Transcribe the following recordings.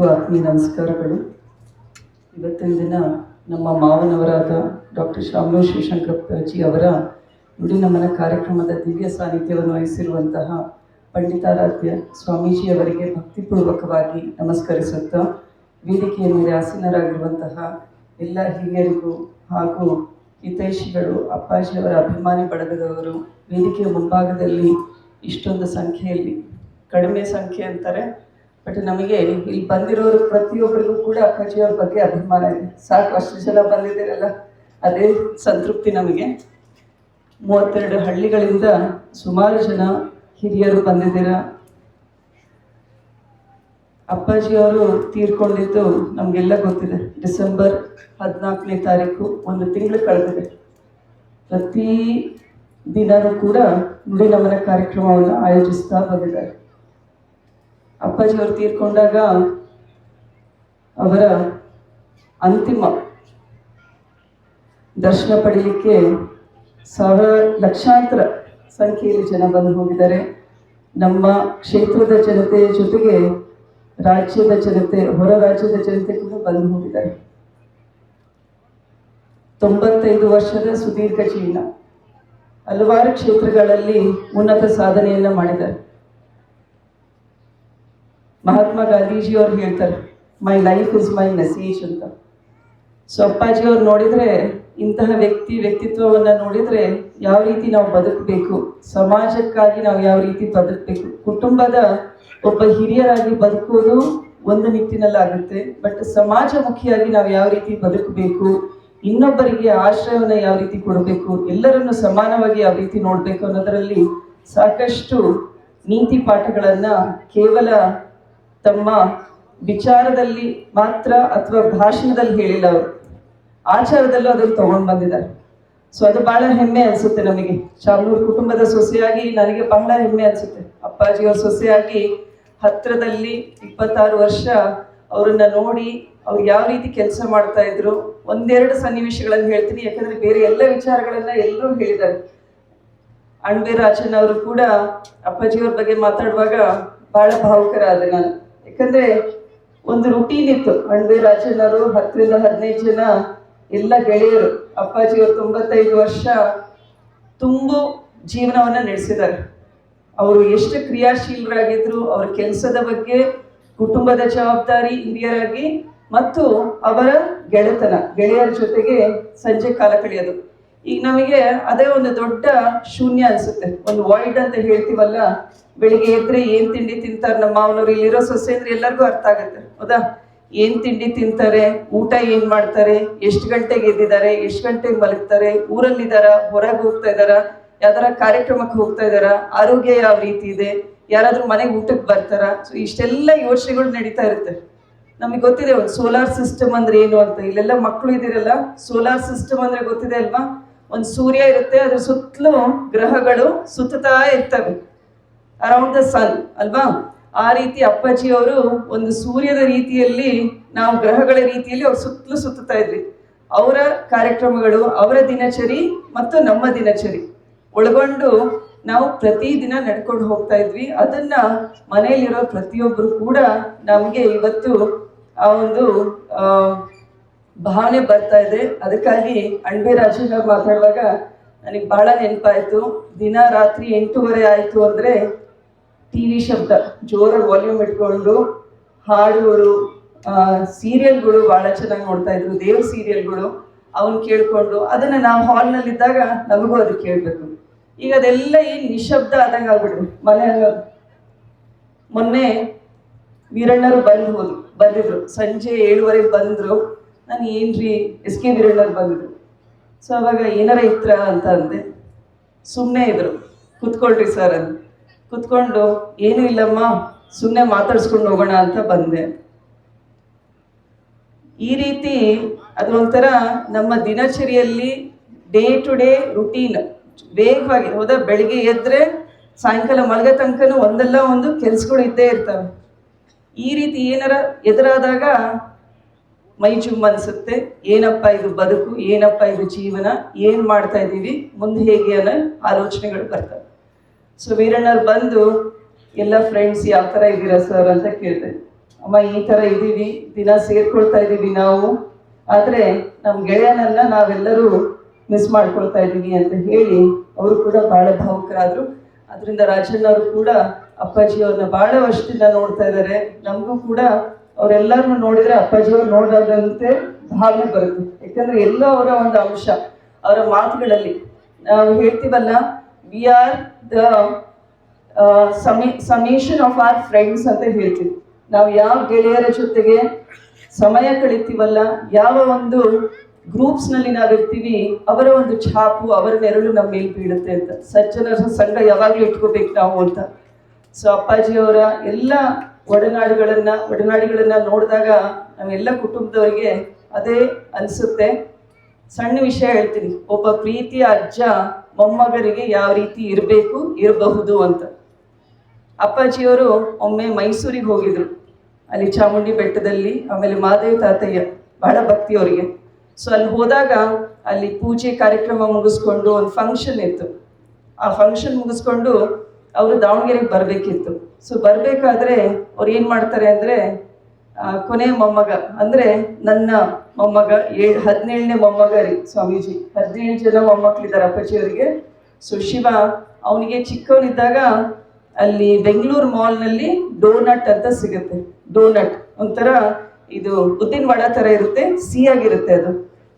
ಎಲ್ಲರಿಗೂ ಆತ್ಮೀಯ ನಮಸ್ಕಾರಗಳು. ಇವತ್ತಿನ ದಿನ ನಮ್ಮ ಮಾವನವರಾದ ಡಾಕ್ಟರ್ ಶಾಮನೂರ್ ಶಿವಶಂಕರಪ್ಪಾಜಿ ಅವರ ನುಡಿ ನಮನ ಕಾರ್ಯಕ್ರಮದ ದಿವ್ಯ ಸಾನ್ನಿಧ್ಯವನ್ನು ವಹಿಸಿರುವಂತಹ ಪಂಡಿತಾರಾಧ್ಯ ಸ್ವಾಮೀಜಿ ಅವರಿಗೆ ಭಕ್ತಿಪೂರ್ವಕವಾಗಿ ನಮಸ್ಕರಿಸುತ್ತಾ ವೇದಿಕೆಯ ಮೇಲೆ ಆಸೀನರಾಗಿರುವಂತಹ ಎಲ್ಲ ಹಿರಿಯರಿಗೂ ಹಾಗೂ ಹಿತೈಷಿಗಳು ಅಪ್ಪಾಜಿಯವರ ಅಭಿಮಾನಿ ಬಳಗದವರು ವೇದಿಕೆಯ ಮುಂಭಾಗದಲ್ಲಿ ಇಷ್ಟೊಂದು ಸಂಖ್ಯೆಯಲ್ಲಿ, ಕಡಿಮೆ ಸಂಖ್ಯೆ ಅಂತಾರೆ ಬಟ್ ನಮಗೆ ಇಲ್ಲಿ ಬಂದಿರೋರು ಪ್ರತಿಯೊಬ್ಬರಿಗೂ ಕೂಡ ಅಪ್ಪಾಜಿಯವ್ರ ಬಗ್ಗೆ ಅಭಿಮಾನ ಇದೆ. ಸಾಕು, ಅಷ್ಟು ಜನ ಬಂದಿದ್ದೀರಲ್ಲ. ಅದೇ ಸಂತೃಪ್ತಿ ನಮಗೆ. ಮೂವತ್ತೆರಡು ಹಳ್ಳಿಗಳಿಂದ ಸುಮಾರು ಜನ ಹಿರಿಯರು ಬಂದಿದ್ದೀರ? ಅಪ್ಪಾಜಿಯವರು ತೀರ್ಕೊಂಡಿದ್ದು ನಮಗೆಲ್ಲ ಗೊತ್ತಿದೆ. ಡಿಸೆಂಬರ್ ಹದಿನಾಲ್ಕನೇ ತಾರೀಕು ಒಂದು ತಿಂಗಳು ಕಳೆದಿದೆ. ಪ್ರತಿ ದಿನವೂ ಕೂಡ ನುಡಿ ನಮನ ಕಾರ್ಯಕ್ರಮವನ್ನು ಆಯೋಜಿಸ್ತಾ ಬಂದಿದ್ದಾರೆ. ಅಪ್ಪಾಜಿಯವರು ತೀರ್ಕೊಂಡಾಗ ಅವರ ಅಂತಿಮ ದರ್ಶನ ಪಡೀಲಿಕ್ಕೆ ಸಾವಿರ ಲಕ್ಷಾಂತರ ಸಂಖ್ಯೆಯಲ್ಲಿ ಜನ ಬಂದು ಹೋಗಿದ್ದಾರೆ. ನಮ್ಮ ಕ್ಷೇತ್ರದ ಜನತೆಯ ಜೊತೆಗೆ ರಾಜ್ಯದ ಜನತೆ, ಹೊರ ರಾಜ್ಯದ ಜನತೆ ಕೂಡ ಬಂದು ಹೋಗಿದ್ದಾರೆ. ತೊಂಬತ್ತೈದು ವರ್ಷದ ಸುದೀರ್ಘ ಜೀವನ. ಹಲವಾರು ಕ್ಷೇತ್ರಗಳಲ್ಲಿ ಉನ್ನತ ಸಾಧನೆಯನ್ನು ಮಾಡಿದ್ದಾರೆ. ಮಹಾತ್ಮ ಗಾಂಧೀಜಿ ಅವ್ರು ಹೇಳ್ತಾರೆ my life is my message ಅಂತ. ಸೊ ಅಪ್ಪಾಜಿ ಅವ್ರು ನೋಡಿದ್ರೆ, ಇಂತಹ ವ್ಯಕ್ತಿ ವ್ಯಕ್ತಿತ್ವವನ್ನ ನೋಡಿದ್ರೆ ಯಾವ ರೀತಿ ನಾವು ಬದುಕಬೇಕು, ಸಮಾಜಕ್ಕಾಗಿ ನಾವು ಯಾವ ರೀತಿ ಬದುಕಬೇಕು, ಕುಟುಂಬದ ಒಬ್ಬ ಹಿರಿಯರಾಗಿ ಬದುಕುವುದು ಒಂದು ನಿಟ್ಟಿನಲ್ಲಾಗುತ್ತೆ, ಬಟ್ ಸಮಾಜಮುಖಿಯಾಗಿ ನಾವು ಯಾವ ರೀತಿ ಬದುಕಬೇಕು, ಇನ್ನೊಬ್ಬರಿಗೆ ಆಶ್ರಯವನ್ನು ಯಾವ ರೀತಿ ಕೊಡಬೇಕು, ಎಲ್ಲರನ್ನು ಸಮಾನವಾಗಿ ಯಾವ ರೀತಿ ನೋಡಬೇಕು ಅನ್ನೋದರಲ್ಲಿ ಸಾಕಷ್ಟು ನೀತಿ ಪಾಠಗಳನ್ನು ಕೇವಲ ತಮ್ಮ ವಿಚಾರದಲ್ಲಿ ಮಾತ್ರ ಅಥವಾ ಭಾಷಣದಲ್ಲಿ ಹೇಳಿಲ್ಲ ಅವರು. ಆಚಾರದಲ್ಲೂ ಅದನ್ನು ತಗೊಂಡು ಬಂದಿದ್ದಾರೆ. ಸೊ ಅದು ಬಹಳ ಹೆಮ್ಮೆ ಅನ್ಸುತ್ತೆ ನಮಗೆ. ಶಾಮನೂರ್ ಕುಟುಂಬದ ಸೊಸೆಯಾಗಿ ನನಗೆ ಬಹಳ ಹೆಮ್ಮೆ ಅನ್ಸುತ್ತೆ. ಅಪ್ಪಾಜಿಯವ್ರ ಸೊಸೆಯಾಗಿ ಹತ್ರದಲ್ಲಿ ಇಪ್ಪತ್ತಾರು ವರ್ಷ ಅವರನ್ನ ನೋಡಿ ಅವ್ರು ಯಾವ ರೀತಿ ಕೆಲಸ ಮಾಡ್ತಾ ಇದ್ರು. ಒಂದೆರಡು ಸನ್ನಿವೇಶಗಳನ್ನು ಹೇಳ್ತೀನಿ. ಯಾಕಂದ್ರೆ ಬೇರೆ ಎಲ್ಲ ವಿಚಾರಗಳನ್ನ ಎಲ್ಲರೂ ಹೇಳಿದ್ದಾರೆ. ಅಣ್ಬೆ ರಾಜನ್ ಅವರು ಕೂಡ ಅಪ್ಪಾಜಿಯವ್ರ ಬಗ್ಗೆ ಮಾತಾಡುವಾಗ ಬಹಳ ಭಾವುಕರಾದೆ ನಾನು. ಯಾಕಂದ್ರೆ ಒಂದು ರುಟೀನ್ ಇತ್ತು. ಅಣ್ಬೆ ರಾಜನರು ಅವರು ಹತ್ತರಿಂದ ಹದಿನೈದು ಜನ ಎಲ್ಲ ಗೆಳೆಯರು. ಅಪ್ಪಾಜಿಯವರು ತೊಂಬತ್ತೈದು ವರ್ಷ ತುಂಬು ಜೀವನವನ್ನ ನಡೆಸಿದ್ದಾರೆ. ಅವರು ಎಷ್ಟು ಕ್ರಿಯಾಶೀಲರಾಗಿದ್ರು, ಅವರ ಕೆಲಸದ ಬಗ್ಗೆ, ಕುಟುಂಬದ ಜವಾಬ್ದಾರಿ ಹಿರಿಯರಾಗಿ, ಮತ್ತು ಅವರ ಗೆಳೆತನ, ಗೆಳೆಯರ ಜೊತೆಗೆ ಸಂಜೆ ಕಾಲ ಕಳೆಯೋದು. ಈಗ ನಮಗೆ ಅದೇ ಒಂದು ದೊಡ್ಡ ಶೂನ್ಯ ಅನಿಸುತ್ತೆ. ಒಂದು ವೈಡ್ ಅಂತ ಹೇಳ್ತೀವಲ್ಲ, ಬೆಳಿಗ್ಗೆ ಎದ್ರೆ ಏನ್ ತಿಂಡಿ ತಿಂತಾರೆ ನಮ್ಮ ಮಾವನವ್ರು? ಇಲ್ಲಿರೋ ಸೊಸೆ ಅಂದ್ರೆ ಎಲ್ಲರಿಗೂ ಅರ್ಥ ಆಗುತ್ತೆ. ಹೌದಾ? ಏನ್ ತಿಂಡಿ ತಿಂತಾರೆ? ಊಟ ಏನ್ ಮಾಡ್ತಾರೆ? ಎಷ್ಟು ಗಂಟೆಗೆ ಎದ್ದಿದ್ದಾರೆ? ಎಷ್ಟು ಗಂಟೆಗೆ ಮಲಗ್ತಾರೆ? ಊರಲ್ಲಿದಾರ ಹೊರಗೆ ಹೋಗ್ತಾ ಇದಾರ ಯಾವ್ದಾರ ಕಾರ್ಯಕ್ರಮಕ್ಕೆ ಹೋಗ್ತಾ ಇದಾರ ಆರೋಗ್ಯ ಯಾವ ರೀತಿ ಇದೆ? ಯಾರಾದ್ರೂ ಮನೆಗೆ ಊಟಕ್ಕೆ ಬರ್ತಾರ? ಸೊ ಇಷ್ಟೆಲ್ಲ ಯೋಚನೆಗಳು ನಡೀತಾ ಇರುತ್ತೆ. ನಮಗೆ ಗೊತ್ತಿದೆ, ಒಂದು ಸೋಲಾರ್ ಸಿಸ್ಟಮ್ ಅಂದ್ರೆ ಏನು ಅಂತ. ಇಲ್ಲೆಲ್ಲ ಮಕ್ಕಳು ಇದಿರಲ್ಲ ಸೋಲಾರ್ ಸಿಸ್ಟಮ್ ಅಂದ್ರೆ ಗೊತ್ತಿದೆ ಅಲ್ವಾ? ಒಂದು ಸೂರ್ಯ ಇರುತ್ತೆ, ಅದ್ರ ಸುತ್ತಲೂ ಗ್ರಹಗಳು ಸುತ್ತುತ್ತಾ ಇರ್ತವೆ. ಅರೌಂಡ್ ದ ಸನ್ ಅಲ್ವಾ? ಆ ರೀತಿ ಅಪ್ಪಾಜಿ ಅವರು ಒಂದು ಸೂರ್ಯದ ರೀತಿಯಲ್ಲಿ, ನಾವು ಗ್ರಹಗಳ ರೀತಿಯಲ್ಲಿ ಅವ್ರು ಸುತ್ತಲೂ ಸುತ್ತುತ್ತಾ ಇದ್ವಿ. ಅವರ ಕಾರ್ಯಕ್ರಮಗಳು, ಅವರ ದಿನಚರಿ ಮತ್ತು ನಮ್ಮ ದಿನಚರಿ. ಒಳಗೊಂಡು ನಾವು ಪ್ರತಿದಿನ ನಡ್ಕೊಂಡು ಹೋಗ್ತಾ ಇದ್ವಿ. ಅದನ್ನ ಮನೆಯಲ್ಲಿರೋ ಪ್ರತಿಯೊಬ್ಬರು ಕೂಡ ನಮಗೆ ಇವತ್ತು ಆ ಒಂದು ಭಾವನೆ ಬರ್ತಾ ಇದೆ. ಅದಕ್ಕಾಗಿ ಅಣ್ಬೆ ರಾಜೇಂದ್ರ ಮಾತಾಡುವಾಗ ನನಗೆ ಬಹಳ ನೆನಪಾಯಿತು. ದಿನ ರಾತ್ರಿ ಎಂಟೂವರೆ ಆಯ್ತು ಅಂದ್ರೆ ಟಿವಿ ಶಬ್ದ, ಜೋರಾಗಿ ವಾಲ್ಯೂಮ್ ಇಟ್ಕೊಂಡು ಹಾಡುಗಳು ಸೀರಿಯಲ್ಗಳು ಬಹಳ ಚೆನ್ನಾಗಿ ನೋಡ್ತಾ ಇದ್ರು. ದೇವ್ರ ಸೀರಿಯಲ್ಗಳು ಅವನ್ ಕೇಳ್ಕೊಂಡು, ಅದನ್ನ ನಾವು ಹಾಲ್ನಲ್ಲಿದ್ದಾಗ ನಮಗೂ ಅದು ಕೇಳಬೇಕು. ಈಗ ಅದೆಲ್ಲ ಈ ನಿಶಬ್ದ ಆದಂಗೆ ಆಗ್ಬಿಡ್ರಿ ಮನೆ ಮೊನ್ನೆ ವೀರಣ್ಣರು ಬಂದು ಹೋದ್ರು, ಬಂದಿದ್ರು. ಸಂಜೆ ಏಳುವರೆಗೆ ಬಂದ್ರು. ನಾನು ಏನ್ರಿ ಎಸ್ ಕೆ ವೀರಣ್ಣರು ಬಂದಿದ್ರು ಸೊ ಅವಾಗ ಏನಾರ ಇತ್ರ ಅಂತ ಅಂದೆ. ಸುಮ್ಮನೆ ಇದ್ರು. ಕುತ್ಕೊಳ್ರಿ ಸರ್ ಅಂತ. ಕುತ್ಕೊಂಡು, ಏನೂ ಇಲ್ಲಮ್ಮ ಸುಮ್ಮನೆ ಮಾತಾಡ್ಸ್ಕೊಂಡು ಹೋಗೋಣ ಅಂತ ಬಂದೆ. ಈ ರೀತಿ ಅದೊಂಥರ ನಮ್ಮ ದಿನಚರಿಯಲ್ಲಿ ಡೇ ಟು ಡೇ ರುಟೀನ್ ವೇಗವಾಗಿ, ಹೋದ? ಬೆಳಿಗ್ಗೆ ಎದ್ರೆ ಸಾಯಂಕಾಲ ಮಲಗೋ ತನಕನೂ ಒಂದಲ್ಲ ಒಂದು ಕೆಲ್ಸಗಳು ಇದ್ದೇ ಇರ್ತವೆ. ಈ ರೀತಿ ಏನಾರ ಎದುರಾದಾಗ ಮೈ ಜುಮ್ ಅನ್ಸುತ್ತೆ. ಏನಪ್ಪ ಇದು ಬದುಕು, ಏನಪ್ಪ ಇದು ಜೀವನ, ಏನು ಮಾಡ್ತಾ ಇದ್ದೀವಿ ಮುಂದೆ ಹೇಗೆ ಅನ್ನೋ ಆಲೋಚನೆಗಳು ಬರ್ತವೆ. ಸೊ ವೀರಣ್ಣವ್ರು ಬಂದು, ಎಲ್ಲ ಫ್ರೆಂಡ್ಸ್ ಯಾವ ಥರ ಇದ್ದೀರಾ ಸರ್ ಅಂತ ಕೇಳಿದೆ. ಅಮ್ಮ, ಈ ತರ ಇದ್ದೀವಿ ದಿನ ಸೇರ್ಕೊಳ್ತಾ ಇದ್ದೀವಿ ನಾವು. ಆದ್ರೆ ನಮ್ಮ ಗೆಳೆಯನನ್ನ ನಾವೆಲ್ಲರೂ ಮಿಸ್ ಮಾಡ್ಕೊಳ್ತಾ ಇದ್ದೀವಿ ಅಂತ ಹೇಳಿ, ಅವರು ಕೂಡ ಬಹಳ ಭಾವುಕರಾದರು. ಅದರಿಂದ ರಾಜಣ್ಣ ಅವರು ಕೂಡ ಅಪ್ಪಾಜಿ ಅವ್ರನ್ನ ಬಹಳ ವರ್ಷದಿಂದ ನೋಡ್ತಾ ಇದ್ದಾರೆ ನಮಗೂ ಕೂಡ ಅವರೆಲ್ಲರನ್ನು ನೋಡಿದ್ರೆ ಅಪ್ಪಾಜಿ ಅವ್ರು ನೋಡೋದಂತೆ ಭಾವನೆ ಬರುತ್ತೆ. ಯಾಕಂದ್ರೆ ಎಲ್ಲ ಅವರ ಒಂದು ಅಂಶ, ಅವರ ಮಾತುಗಳಲ್ಲಿ. ನಾವು ಹೇಳ್ತೀವಲ್ಲ ವಿ ಆರ್ ದ ಸಮಿ ಸಮೇಷನ್ ಆಫ್ ಆರ್ ಫ್ರೆಂಡ್ಸ್ ಅಂತ ಹೇಳ್ತೀವಿ. ನಾವು ಯಾವ ಗೆಳೆಯರ ಜೊತೆಗೆ ಸಮಯ ಕಳಿತೀವಲ್ಲ, ಯಾವ ಒಂದು ಗ್ರೂಪ್ಸ್ನಲ್ಲಿ ನಾವಿರ್ತೀವಿ ಅವರ ಒಂದು ಛಾಪು, ಅವರ ನೆರಳು ನಮ್ಮ ಮೇಲೆ ಬೀಳುತ್ತೆ ಅಂತ. ಸಜ್ಜನರ ಸಂಘ ಯಾವಾಗ್ಲೂ ಇಟ್ಕೋಬೇಕು ನಾವು ಅಂತ. ಸೊ ಅಪ್ಪಾಜಿಯವರ ಎಲ್ಲ ಒಡನಾಡುಗಳನ್ನ, ಒಡನಾಡಿಗಳನ್ನ ನೋಡಿದಾಗ ನಾವೆಲ್ಲ ಕುಟುಂಬದವರಿಗೆ ಅದೇ ಅನಿಸುತ್ತೆ. ಸಣ್ಣ ವಿಷಯ ಹೇಳ್ತೀನಿ. ಒಬ್ಬ ಪ್ರೀತಿಯ ಅಜ್ಜ ಮೊಮ್ಮಗರಿಗೆ ಯಾವ ರೀತಿ ಇರಬೇಕು, ಇರಬಹುದು ಅಂತ. ಅಪ್ಪಾಜಿಯವರು ಒಮ್ಮೆ ಮೈಸೂರಿಗೆ ಹೋಗಿದ್ರು. ಅಲ್ಲಿ ಚಾಮುಂಡಿ ಬೆಟ್ಟದಲ್ಲಿ, ಆಮೇಲೆ ಮಾದೇವ ತಾತಯ್ಯ, ಬಹಳ ಭಕ್ತಿ ಅವರಿಗೆ ಸೊ ಅಲ್ಲಿ ಹೋದಾಗ ಅಲ್ಲಿ ಪೂಜೆ ಕಾರ್ಯಕ್ರಮ ಮುಗಿಸ್ಕೊಂಡು ಒಂದು ಫಂಕ್ಷನ್ ಇತ್ತು. ಆ ಫಂಕ್ಷನ್ ಮುಗಿಸ್ಕೊಂಡು ಅವರು ದಾವಣಗೆರೆಗೆ ಬರಬೇಕಿತ್ತು. ಸೊ ಬರಬೇಕಾದ್ರೆ ಅವ್ರು ಏನು ಮಾಡ್ತಾರೆ ಅಂದರೆ ಕೊನೆ ಮೊಮ್ಮಗ, ಅಂದರೆ ನನ್ನ ಮೊಮ್ಮಗ, ಏಳ್, ಹದಿನೇಳನೇ ಮೊಮ್ಮಗ ರೀ ಸ್ವಾಮೀಜಿ. ಹದಿನೇಳು ಜನ ಮೊಮ್ಮಕ್ಕಳಿದ್ದಾರೆ ಅಪ್ಪಾಜಿಯವರಿಗೆ ಸೊ ಶಿವ ಅವನಿಗೆ ಚಿಕ್ಕವನಿದ್ದಾಗ ಅಲ್ಲಿ ಬೆಂಗಳೂರು ಮಾಲ್ನಲ್ಲಿ ಡೋನಟ್ ಅಂತ ಸಿಗುತ್ತೆ. ಡೋನಟ್ ಒಂಥರ ಇದು ಉದ್ದಿನ ವಡ ಥರ ಇರುತ್ತೆ, ಸಿಹಿಯಾಗಿರುತ್ತೆ ಅದು.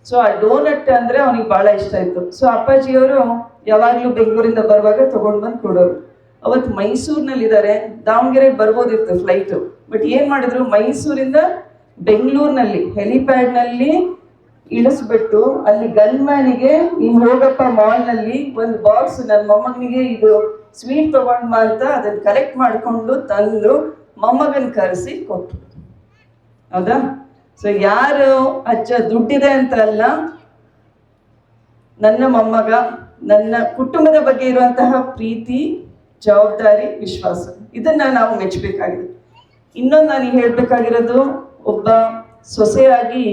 ಸೊ ಆ ಡೋನಟ್ ಅಂದ್ರೆ ಅವನಿಗೆ ಬಹಳ ಇಷ್ಟ ಇತ್ತು. ಸೊ ಅಪ್ಪಾಜಿಯವರು ಯಾವಾಗಲೂ ಬೆಂಗಳೂರಿಂದ ಬರುವಾಗ ತಗೊಂಡ್ ಬಂದು ಕೊಡೋರು. ಅವತ್ತು ಮೈಸೂರಿನಲ್ಲಿದ್ದಾರೆ. ದಾವಣಗೆರೆಗೆ ಬರ್ಬೋದಿತ್ತು ಫ್ಲೈಟು ಬಟ್ ಏನ್ ಮಾಡಿದ್ರು? ಮೈಸೂರಿಂದ ಬೆಂಗಳೂರಿನಲ್ಲಿ ಹೆಲಿಪ್ಯಾಡ್ನಲ್ಲಿ ಇಳಿಸ್ಬಿಟ್ಟು ಅಲ್ಲಿ ಗನ್ ಗನ್ಮ್ಯಾನಿಗೆ, ನೀನ್ ಹೋಗಪ್ಪ ಮಾಲ್ನಲ್ಲಿ ಒಂದು ಬಾಕ್ಸ್ ನನ್ನ ಮೊಮ್ಮಗನಿಗೆ ಇದು ಸ್ವೀಟ್ ತಗೊಂಡ್ ಅಂತ ಅದನ್ನ ಕಲೆಕ್ಟ್ ಮಾಡ್ಕೊಂಡು ತಂದು ಮೊಮ್ಮಗನ್ ಕರೆಸಿ ಕೊಟ್ಟು ಹೌದಾ? ಸೊ ಯಾರು ಅಜ್ಜ ದುಡ್ಡಿದೆ ಅಂತ ಅಲ್ಲ, ನನ್ನ ಮೊಮ್ಮಗ, ನನ್ನ ಕುಟುಂಬದ ಬಗ್ಗೆ ಇರುವಂತಹ ಪ್ರೀತಿ ಜವಾಬ್ದಾರಿ, ವಿಶ್ವಾಸ. ಇದನ್ನ ನಾವು ಮೆಚ್ಚಬೇಕಾಗಿದೆ. ಇನ್ನೊಂದು ನಾನು ಹೇಳ್ಬೇಕಾಗಿರೋದು, ಒಬ್ಬ ಸೊಸೆಯಾಗಿ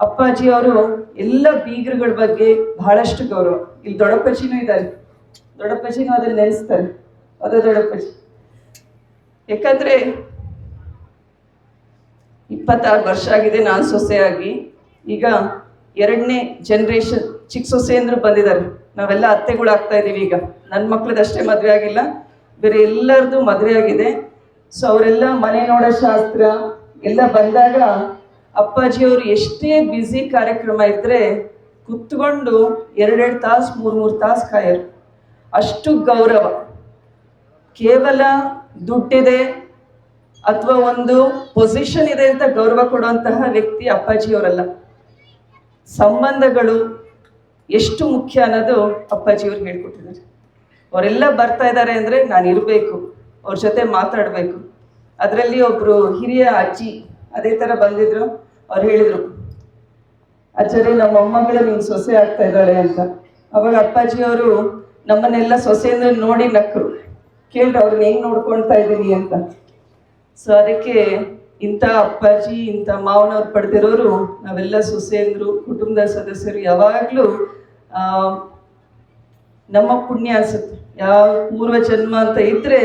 ಅಪ್ಪಾಜಿ ಅವರು ಎಲ್ಲ ಬೀಗರುಗಳ ಬಗ್ಗೆ ಬಹಳಷ್ಟು ಗೌರವ. ಇಲ್ಲಿ ದೊಡ್ಡಪ್ಪಜಿನೂ ಇದ್ದಾರೆ. ದೊಡ್ಡಪ್ಪಜಿನೂ ಅದನ್ನ ನೆನೆಸ್ತಾರೆ ಅದ ದೊಡ್ಡಪ್ಪಜಿ. ಯಾಕಂದ್ರೆ ಇಪ್ಪತ್ತಾರು ವರ್ಷ ಆಗಿದೆ ನಾನು ಸೊಸೆಯಾಗಿ. ಈಗ ಎರಡನೇ ಜನ್ರೇಷನ್ ಚಿಕ್ಕ ಸೊಸೆಯಂದ್ರು ಬಂದಿದ್ದಾರೆ. ನಾವೆಲ್ಲ ಅತ್ತೆಗಳು ಆಗ್ತಾ ಇದೀವಿ ಈಗ. ನನ್ನ ಮಕ್ಳದಷ್ಟೇ ಮದುವೆ ಆಗಿಲ್ಲ, ಬೇರೆ ಎಲ್ಲರದು ಮದುವೆ ಆಗಿದೆ. ಸೊ ಅವರೆಲ್ಲ ಮನೆ ನೋಡೋ ಶಾಸ್ತ್ರ, ಎಲ್ಲ ಬಂದಾಗ ಅಪ್ಪಾಜಿಯವರು ಎಷ್ಟೇ ಬ್ಯುಸಿ ಕಾರ್ಯಕ್ರಮ ಇದ್ರೆ ಕುತ್ಕೊಂಡು ಎರಡೆರಡು ತಾಸು, ಮೂರು ಮೂರು ತಾಸು ಕಾಯರು. ಅಷ್ಟು ಗೌರವ. ಕೇವಲ ದುಡ್ಡಿದೆ ಅಥವಾ ಒಂದು ಪೊಸಿಷನ್ ಇದೆ ಅಂತ ಗೌರವ ಕೊಡುವಂತಹ ವ್ಯಕ್ತಿ ಅಪ್ಪಾಜಿಯವರಲ್ಲ. ಸಂಬಂಧಗಳು ಎಷ್ಟು ಮುಖ್ಯ ಅನ್ನೋದು ಅಪ್ಪಾಜಿಯವ್ರು ಹೇಳ್ಕೊಟ್ಟಿದ್ದಾರೆ. ಅವರೆಲ್ಲ ಬರ್ತಾ ಇದ್ದಾರೆ ಅಂದರೆ ನಾನು ಇರಬೇಕು, ಅವ್ರ ಜೊತೆ ಮಾತಾಡಬೇಕು. ಅದರಲ್ಲಿ ಒಬ್ಬರು ಹಿರಿಯ ಅಜ್ಜಿ ಅದೇ ಥರ ಬಂದಿದ್ರು. ಅವ್ರು ಹೇಳಿದರು, ಅಜ್ಜರಿ, ನಮ್ಮ ಮೊಮ್ಮಗಳು ನೀನು ಸೊಸೆ ಆಗ್ತಾ ಇದ್ದಾಳೆ ಅಂತ. ಅವಾಗ ಅಪ್ಪಾಜಿಯವರು ನಮ್ಮನ್ನೆಲ್ಲ ಸೊಸೆಯಿಂದ ನೋಡಿ ನಕ್ಕರು ಕೇಳ್ರಿ, ಅವ್ರನ್ನ ಹೆಂಗ್ ನೋಡ್ಕೊಳ್ತಾ ಇದ್ದೀನಿ ಅಂತ. ಸೊ ಅದಕ್ಕೆ ಇಂಥ ಅಪ್ಪಾಜಿ, ಇಂಥ ಮಾವನವ್ರು ಪಡೆದಿರೋರು, ನಾವೆಲ್ಲ ಸೊಸೆಯಂದರು ಕುಟುಂಬದ ಸದಸ್ಯರು ಯಾವಾಗಲೂ ನಮ್ಮ ಪುಣ್ಯ ಅನ್ಸುತ್ತೆ. ಯಾವ ಪೂರ್ವ ಜನ್ಮ ಅಂತ ಇದ್ರೆ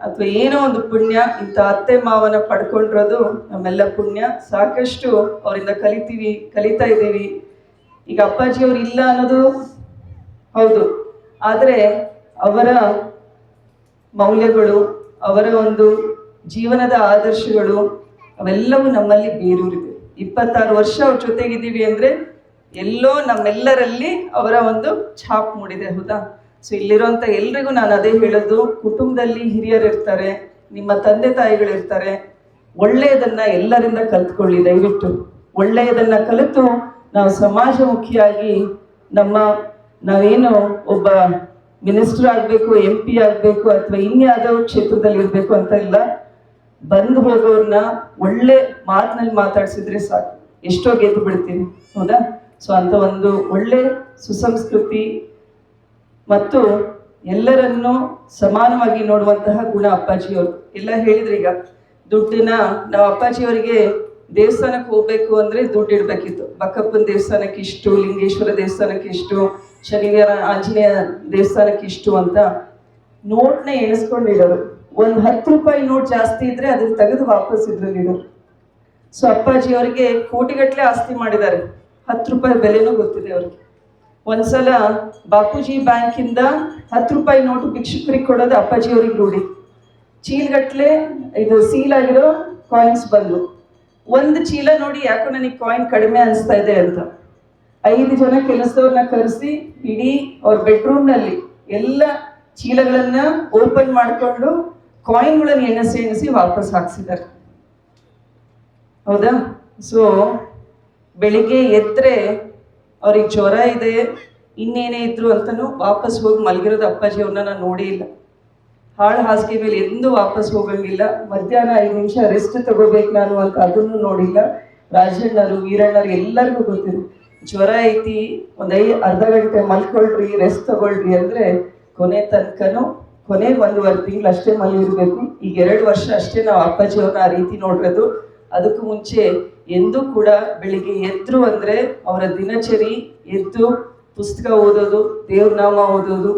ಅಥವಾ ಏನೋ ಒಂದು ಪುಣ್ಯ, ಇಂಥ ಅತ್ತೆ ಮಾವನ ಪಡ್ಕೊಂಡಿರೋದು ನಮ್ಮೆಲ್ಲ ಪುಣ್ಯ. ಸಾಕಷ್ಟು ಅವರಿಂದ ಕಲಿತೀವಿ, ಕಲಿತಾ ಇದ್ದೀವಿ. ಈಗ ಅಪ್ಪಾಜಿಯವ್ರು ಇಲ್ಲ ಅನ್ನೋದು ಹೌದು. ಆದರೆ ಅವರ ಮೌಲ್ಯಗಳು, ಅವರ ಒಂದು ಜೀವನದ ಆದರ್ಶಗಳು, ಅವೆಲ್ಲವೂ ನಮ್ಮಲ್ಲಿ ಬೇರೂರಿದೆ. ಇಪ್ಪತ್ತಾರು ವರ್ಷ ಅವ್ರ ಜೊತೆಗಿದ್ದೀವಿ ಅಂದ್ರೆ ಎಲ್ಲೋ ನಮ್ಮೆಲ್ಲರಲ್ಲಿ ಅವರ ಒಂದು ಛಾಪ್ ಮೂಡಿದೆ, ಹೌದಾ? ಸೊ ಇಲ್ಲಿರುವಂಥ ಎಲ್ರಿಗೂ ನಾನು ಅದೇ ಹೇಳೋದು, ಕುಟುಂಬದಲ್ಲಿ ಹಿರಿಯರು ಇರ್ತಾರೆ, ನಿಮ್ಮ ತಂದೆ ತಾಯಿಗಳಿರ್ತಾರೆ ಒಳ್ಳೆಯದನ್ನ ಎಲ್ಲರಿಂದ ಕಲ್ತ್ಕೊಳ್ಳಿ, ದಯವಿಟ್ಟು. ಒಳ್ಳೆಯದನ್ನ ಕಲಿತು ನಾವು ಸಮಾಜಮುಖಿಯಾಗಿ ನಮ್ಮ ನಾವೇನು ಒಬ್ಬ ಮಿನಿಸ್ಟರ್ ಆಗಬೇಕು, ಎಂ ಪಿ ಆಗಬೇಕು, ಅಥವಾ ಇನ್ಯಾವುದೋ ಕ್ಷೇತ್ರದಲ್ಲಿ ಇರಬೇಕು ಅಂತ ಇಲ್ಲ. ಬಂದು ಹೋಗೋರ್ನ ಒಳ್ಳೆ ಮಾತಿನಲ್ಲಿ ಮಾತಾಡ್ಸಿದ್ರೆ ಸಾಕು. ಎಷ್ಟೋ ಗೆದ್ದು ಬಿಡ್ತೀನಿ ಹೌದಾ? ಸೊ ಅಂತ ಒಂದು ಒಳ್ಳೆ ಸುಸಂಸ್ಕೃತಿ ಮತ್ತು ಎಲ್ಲರನ್ನೂ ಸಮಾನವಾಗಿ ನೋಡುವಂತಹ ಗುಣ ಅಪ್ಪಾಜಿಯವರು. ಎಲ್ಲ ಹೇಳಿದ್ರೆ ಈಗ ದುಡ್ಡಿನ ನಾವು ಅಪ್ಪಾಜಿಯವರಿಗೆ ದೇವಸ್ಥಾನಕ್ಕೆ ಹೋಗ್ಬೇಕು ಅಂದ್ರೆ ದುಡ್ಡು ಇಡ್ಬೇಕಿತ್ತು. ಬಕ್ಕಪ್ಪನ ದೇವಸ್ಥಾನಕ್ಕೆ ಇಷ್ಟು, ಲಿಂಗೇಶ್ವರ ದೇವಸ್ಥಾನಕ್ಕೆ ಇಷ್ಟು, ಶನಿವಾರ ಆಂಜನೇಯ ದೇವಸ್ಥಾನಕ್ಕೆ ಇಷ್ಟು ಅಂತ ನೋಟ್ನ ಎಣಿಸ್ಕೊಂಡಿರೋರು ಒಂದು ಹತ್ತು ರೂಪಾಯಿ ನೋಟ್ ಜಾಸ್ತಿ ಇದ್ರೆ ಅದನ್ನ ತೆಗೆದು ವಾಪಸ್ ಇದ್ರಲ್ಲಿ ಸೊ ಅಪ್ಪಾಜಿ ಅವರಿಗೆ ಕೋಟಿಗಟ್ಟಲೆ ಆಸ್ತಿ ಮಾಡಿದ್ದಾರೆ. ಹತ್ತು ರೂಪಾಯಿ ಬೆಲೆನೂ ಗೊತ್ತಿದೆ ಅವ್ರಿಗೆ. ಒಂದ್ಸಲ ಬಾಪೂಜಿ ಬ್ಯಾಂಕಿಂದ ಹತ್ತು ರೂಪಾಯಿ ನೋಟು ಭಿಕ್ಷುಕರಿಗೆ ಕೊಡೋದು ಅಪ್ಪಾಜಿ ಅವ್ರಿಗೆ ರೂಢಿ. ಚೀಲ್ಗಟ್ಲೆ ಇದು ಸೀಲ್ ಆಗಿರೋ ಕಾಯಿನ್ಸ್ ಬಂದು ಒಂದು ಚೀಲ ನೋಡಿ ಯಾಕೋ ನನಗೆ ಕಾಯಿನ್ ಕಡಿಮೆ ಅನಿಸ್ತಾ ಇದೆ ಅಂತ. ಐದು ಜನ ಕೆಲಸದವ್ರನ್ನ ಕರೆಸಿ ಇಡೀ ಅವ್ರ ಬೆಡ್ರೂಮ್ನಲ್ಲಿ ಎಲ್ಲ ಚೀಲಗಳನ್ನ ಓಪನ್ ಮಾಡಿಕೊಂಡು ಕಾಯಿನ್ಗಳನ್ನು ಎಣಸಿ, ಎಣಿಸಿ ವಾಪಸ್ ಹಾಕ್ಸಿದ್ದಾರೆ. ಹೌದಾ? ಸೊ ಬೆಳಿಗ್ಗೆ ಎದ್ರೆ ಅವ್ರಿಗೆ ಜ್ವರ ಇದೆ, ಇನ್ನೇನೇ ಇದ್ರು ಅಂತಲೂ ವಾಪಸ್ ಹೋಗಿ ಮಲಗಿರೋದು ಅಪ್ಪಾಜಿಯವ್ರನ್ನ ನಾನು ನೋಡಿ ಇಲ್ಲ. ಹಾಳು ಹಾಸಿಗೆ ಮೇಲೆ ಎಂದೂ ವಾಪಸ್ ಹೋಗಂಗಿಲ್ಲ. ಮಧ್ಯಾಹ್ನ ಐದು ನಿಮಿಷ ರೆಸ್ಟ್ ತಗೋಬೇಕು ನಾನು ಅಂತ ಅದನ್ನು ನೋಡಿಲ್ಲ. ರಾಜಣ್ಣರು, ವೀರಣ್ಣರು ಎಲ್ಲರಿಗೂ ಗೊತ್ತಿದೆ. ಜ್ವರ ಐತಿ, ಒಂದು ಐ, ಅರ್ಧ ಗಂಟೆ ಮಲ್ಕೊಳ್ರಿ ರೆಸ್ಟ್ ತಗೊಳ್ರಿ ಅಂದರೆ ಕೊನೆ ತನಕನೂ, ಕೊನೆ ಒಂದೂವರೆ ತಿಂಗಳು ಅಷ್ಟೇ ಮಲಗಿರ್ಬೇಕು. ಈಗ ಎರಡು ವರ್ಷ ಅಷ್ಟೇ ನಾವು ಅಪ್ಪಾಜಿ ಅವ್ರನ್ನ ಆ ರೀತಿ ನೋಡಿರೋದು. ಅದಕ್ಕೂ ಮುಂಚೆ ಎಂದೂ ಕೂಡ ಬೆಳಿಗ್ಗೆ ಎದ್ರು ಅಂದರೆ ಅವರ ದಿನಚರಿ ಎದ್ದು ಪುಸ್ತಕ ಓದೋದು, ದೇವ್ರ ನಾಮ ಓದೋದು.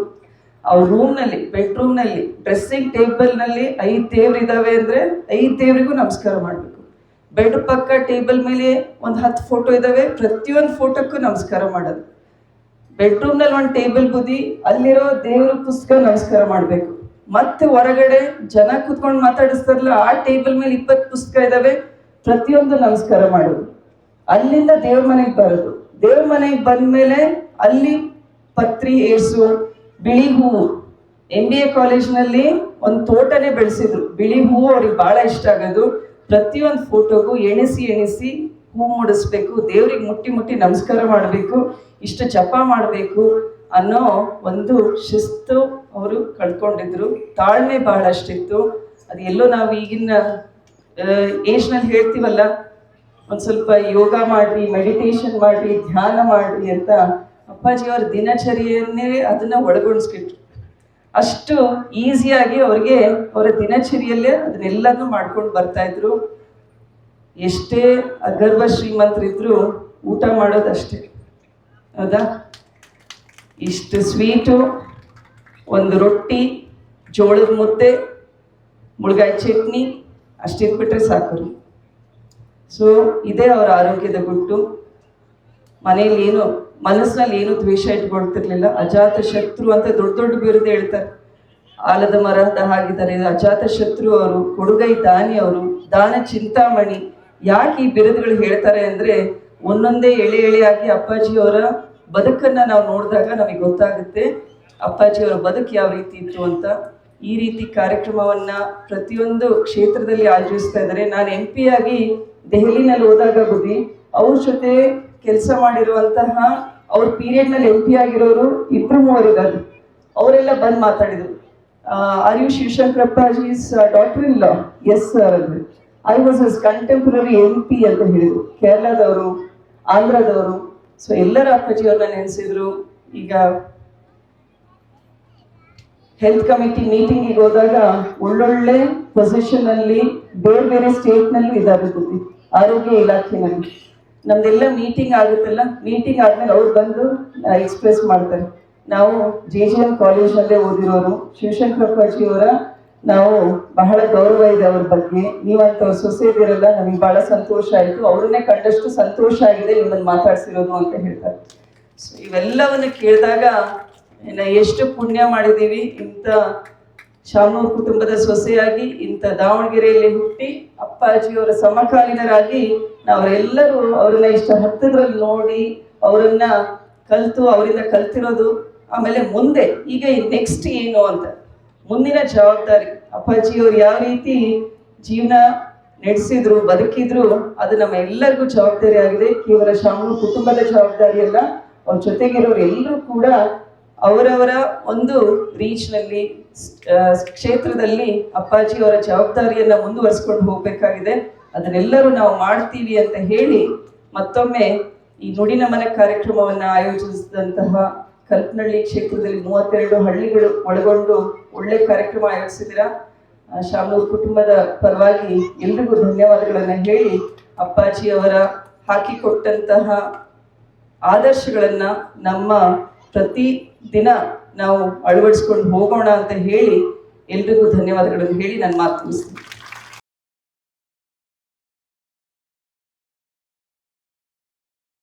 ಅವ್ರ ರೂಮ್ನಲ್ಲಿ ಬೆಡ್ರೂಮ್ನಲ್ಲಿ ಡ್ರೆಸ್ಸಿಂಗ್ ಟೇಬಲ್ನಲ್ಲಿ ಐದು ದೇವ್ರಿದ್ದಾವೆ ಅಂದರೆ ಐದು ದೇವರಿಗೂ ನಮಸ್ಕಾರ ಮಾಡಬೇಕು. ಬೆಡ್ ಪಕ್ಕ ಟೇಬಲ್ ಮೇಲೆ ಒಂದು ಹತ್ತು ಫೋಟೋ ಇದ್ದಾವೆ ಪ್ರತಿಯೊಂದು ಫೋಟೋಕ್ಕೂ ನಮಸ್ಕಾರ ಮಾಡೋದು. ಬೆಡ್ರೂಮ್ನಲ್ಲಿ ಒಂದು ಟೇಬಲ್ ಬುದಿ ಅಲ್ಲಿರೋ ದೇವ್ರ ಪುಸ್ತಕ ನಮಸ್ಕಾರ ಮಾಡಬೇಕು. ಮತ್ತೆ ಹೊರಗಡೆ ಜನ ಕೂತ್ಕೊಂಡು ಮಾತಾಡಿಸ್ತಾರಲ್ಲ, ಆ ಟೇಬಲ್ ಮೇಲೆ ಇಪ್ಪತ್ತು ಪುಸ್ತಕ ಇದ್ದಾವೆ ಪ್ರತಿಯೊಂದು ನಮಸ್ಕಾರ ಮಾಡೋದು ಅಲ್ಲಿಂದ ದೇವ್ರ ಮನೆಗೆ ಬರೋದು. ದೇವ್ರ ಮನೆಗೆ ಬಂದ್ಮೇಲೆ ಅಲ್ಲಿ ಪತ್ರಿ ಏರ್ಸು ಬಿಳಿ ಹೂವು. ಎಂ ಬಿ ಎ ಕಾಲೇಜ್ನಲ್ಲಿ ಒಂದು ತೋಟನೇ ಬೆಳೆಸಿದ್ರು. ಬಿಳಿ ಹೂವು ಅವ್ರಿಗೆ ಭಾಳ ಇಷ್ಟ ಆಗೋದು. ಪ್ರತಿಯೊಂದು ಫೋಟೋಗೂ ಎಣಿಸಿ ಎಣಿಸಿ ಹೂ ಮುಡಿಸ್ಬೇಕು. ದೇವ್ರಿಗೆ ಮುಟ್ಟಿ ಮುಟ್ಟಿ ನಮಸ್ಕಾರ ಮಾಡಬೇಕು. ಇಷ್ಟು ಜಪ ಮಾಡಬೇಕು ಅನ್ನೋ ಒಂದು ಶಿಸ್ತು ಅವರು ಕಳ್ಕೊಂಡಿದ್ರು. ತಾಳ್ಮೆ ಬಹಳಷ್ಟಿತ್ತು. ಅದು ಎಲ್ಲೋ ನಾವು ಈಗಿನ ಏಜ್ನಲ್ಲಿ ಹೇಳ್ತೀವಲ್ಲ, ಒಂದು ಸ್ವಲ್ಪ ಯೋಗ ಮಾಡಿ ಮೆಡಿಟೇಷನ್ ಮಾಡಿ ಧ್ಯಾನ ಮಾಡಿ ಅಂತ ಅಪ್ಪಾಜಿ ಅವ್ರ ದಿನಚರಿಯನ್ನೇ ಅದನ್ನ ಒಳಗೊಂಡಿಸ್ಬಿಟ್ರು. ಅಷ್ಟು ಈಸಿಯಾಗಿ ಅವ್ರಿಗೆ ಅವರ ದಿನಚರಿಯಲ್ಲೇ ಅದನ್ನೆಲ್ಲನೂ ಮಾಡ್ಕೊಂಡು ಬರ್ತಾ ಇದ್ರು. ಎಷ್ಟೇ ಅಗರ್ವ ಶ್ರೀಮಂತರಿದ್ರು ಊಟ ಮಾಡೋದಷ್ಟೇ. ಹೌದಾ? ಇಷ್ಟು ಸ್ವೀಟು, ಒಂದು ರೊಟ್ಟಿ, ಜೋಳದ ಮುದ್ದೆ, ಮುಳುಗಾಯಿ ಚಟ್ನಿ ಅಷ್ಟಿದ್ಬಿಟ್ರೆ ಸಾಕು ರೀ. ಸೊ ಇದೇ ಅವರ ಆರೋಗ್ಯದ ಗುಟ್ಟು. ಮನೇಲಿ ಏನು, ಮನಸ್ಸಿನಲ್ಲಿ ಏನು ದ್ವೇಷ ಇಟ್ಕೊಳ್ತಿರ್ಲಿಲ್ಲ. ಅಜಾತ ಶತ್ರು ಅಂತ ದೊಡ್ಡ ದೊಡ್ಡ ಬಿರುದು ಹೇಳ್ತಾರೆ. ಆಲದ ಮರದ ಹಾಗಿದ್ದಾರೆ. ಅಜಾತ ಶತ್ರು ಅವರು, ಕೊಡುಗೈ ದಾನಿ ಅವರು, ದಾನ ಚಿಂತಾಮಣಿ. ಯಾಕೆ ಈ ಬಿರುದುಗಳು ಹೇಳ್ತಾರೆ ಅಂದ್ರೆ, ಒಂದೊಂದೇ ಎಳೆ ಎಳೆಯಾಗಿ ಅಪ್ಪಾಜಿಯವರ ಬದುಕನ್ನ ನಾವು ನೋಡಿದಾಗ ನಮಗೆ ಗೊತ್ತಾಗುತ್ತೆ ಅಪ್ಪಾಜಿಯವರ ಬದುಕು ಯಾವ ರೀತಿ ಇತ್ತು ಅಂತ. ಈ ರೀತಿ ಕಾರ್ಯಕ್ರಮವನ್ನ ಪ್ರತಿಯೊಂದು ಕ್ಷೇತ್ರದಲ್ಲಿ ಆಯೋಜಿಸ್ತಾ ಇದ್ದಾರೆ. ನಾನು ಎಂ ಪಿ ಆಗಿ ದೆಹಲಿನಲ್ಲಿ ಹೋದಾಗ ಬುದ್ಧಿ ಅವ್ರ ಜೊತೆ ಕೆಲಸ ಮಾಡಿರುವಂತಹ ಅವ್ರ ಪೀರಿಯಡ್ನಲ್ಲಿ ಎಂ ಪಿ ಆಗಿರೋರು ಇಬ್ರು ಮೂವರಿದ್ದಾರೆ ಅವರೆಲ್ಲ ಬಂದು ಮಾತಾಡಿದ್ರು. Are you Shivashankarappaji is doctor in law yes sir ಅಂದ್ರೆ. I was is contemporary M P ಅಂತ ಹೇಳಿದ್ರು. ಕೇರಳದವರು, ಆಂಧ್ರದವರು. ಸೊ ಎಲ್ಲರ ಅಪ್ಪಾಜಿ ಅವ್ರನ್ನ ನೆನೆಸಿದ್ರು. ಈಗ ಹೆಲ್ತ್ ಕಮಿಟಿ ಮೀಟಿಂಗಿಗೆ ಹೋದಾಗ ಒಳ್ಳೊಳ್ಳೆ ಪೊಸಿಷನ್ ಅಲ್ಲಿ ಬೇರೆ ಬೇರೆ ಸ್ಟೇಟ್ನಲ್ಲಿ ಇದ್ದಾರೆ ಬುದ್ಧಿ ಆರೋಗ್ಯ ಇಲಾಖೆನಲ್ಲಿ ನಮ್ದೆಲ್ಲ ಮೀಟಿಂಗ್ ಆಗುತ್ತಲ್ಲ ಮೀಟಿಂಗ್ ಆದ್ಮೇಲೆ ಅವ್ರು ಬಂದು ಎಕ್ಸ್ಪ್ರೆಸ್ ಮಾಡ್ತಾರೆ. ನಾವು ಜೆ ಜಿ ಎಂ ಕಾಲೇಜ್ನಲ್ಲೇ ಓದಿರೋರು ಶಿವಶಂಕರಪ್ಪಾಜಿ ಅವರ, ನಾವು ಬಹಳ ಗೌರವ ಇದೆ ಅವ್ರ ಬಗ್ಗೆ. ನೀವಂತ ಸೊಸೆ ಇದಿರಲ್ಲ ನಮಗೆ ಬಹಳ ಸಂತೋಷ ಆಯಿತು. ಅವ್ರನ್ನೇ ಕಂಡಷ್ಟು ಸಂತೋಷ ಆಗಿದೆ ನಿಮ್ಮನ್ನು ಮಾತಾಡ್ಸಿರೋದು ಅಂತ ಹೇಳ್ತಾರೆ. ಸೊ ಇವೆಲ್ಲವನ್ನು ಕೇಳಿದಾಗ ಎಷ್ಟು ಪುಣ್ಯ ಮಾಡಿದ್ದೀವಿ, ಇಂಥ ಶಾಮೂರ್ ಕುಟುಂಬದ ಸೊಸೆಯಾಗಿ, ಇಂಥ ದಾವಣಗೆರೆಯಲ್ಲಿ ಹುಟ್ಟಿ ಅಪ್ಪಾಜಿಯವರ ಸಮಕಾಲೀನರಾಗಿ ನಾವೆಲ್ಲರೂ ಅವ್ರನ್ನ ಇಷ್ಟ ಹತ್ತದ್ರಲ್ಲಿ ನೋಡಿ, ಅವರನ್ನ ಕಲ್ತು, ಅವರಿಂದ ಕಲ್ತಿರೋದು ಆಮೇಲೆ ಮುಂದೆ, ಈಗ ನೆಕ್ಸ್ಟ್ ಏನು ಅಂತ. ಮುಂದಿನ ಜವಾಬ್ದಾರಿ. ಅಪ್ಪಾಜಿಯವರು ಯಾವ ರೀತಿ ಜೀವನ ನಡೆಸಿದ್ರು, ಬದುಕಿದ್ರು, ಅದು ನಮ್ಮ ಎಲ್ಲರಿಗೂ ಜವಾಬ್ದಾರಿ ಆಗಿದೆ. ಕೇವಲ ಶಾಮೂರ್ ಕುಟುಂಬದ ಜವಾಬ್ದಾರಿ ಅಲ್ಲ ಅವ್ರ ಜೊತೆಗಿರೋರು ಎಲ್ಲರೂ ಕೂಡ ಅವರವರ ಒಂದು ರೀಚ್ನಲ್ಲಿ ಕ್ಷೇತ್ರದಲ್ಲಿ ಅಪ್ಪಾಜಿ ಅವರ ಜವಾಬ್ದಾರಿಯನ್ನು ಮುಂದುವರಿಸ್ಕೊಂಡು ಹೋಗಬೇಕಾಗಿದೆ. ಅದನ್ನೆಲ್ಲರೂ ನಾವು ಮಾಡ್ತೀವಿ ಅಂತ ಹೇಳಿ ಮತ್ತೊಮ್ಮೆ ಈ ನುಡಿನ ಮನೆ ಕಾರ್ಯಕ್ರಮವನ್ನ ಆಯೋಜಿಸಿದಂತಹ ಕಲ್ಪನಹಳ್ಳಿ ಕ್ಷೇತ್ರದಲ್ಲಿ ಮೂವತ್ತೆರಡು ಹಳ್ಳಿಗಳು ಒಳಗೊಂಡು ಒಳ್ಳೆ ಕಾರ್ಯಕ್ರಮ ಆಯೋಜಿಸಿದಿರ ಶಾಮೂರು ಕುಟುಂಬದ ಪರವಾಗಿ ಎಲ್ರಿಗೂ ಧನ್ಯವಾದಗಳನ್ನು ಹೇಳಿ ಅಪ್ಪಾಜಿ ಅವರ ಹಾಕಿಕೊಟ್ಟಂತಹ ಆದರ್ಶಗಳನ್ನು ನಮ್ಮ ಪ್ರತಿ ದಿನ ನಾವು ಅಳವಡಿಸ್ಕೊಂಡು ಹೋಗೋಣ ಅಂತ ಹೇಳಿ ಎಲ್ರಿಗೂ ಧನ್ಯವಾದಗಳನ್ನು ಹೇಳಿ ನಾನು ಮಾತು ಮುಗಿಸ್ತೀನಿ.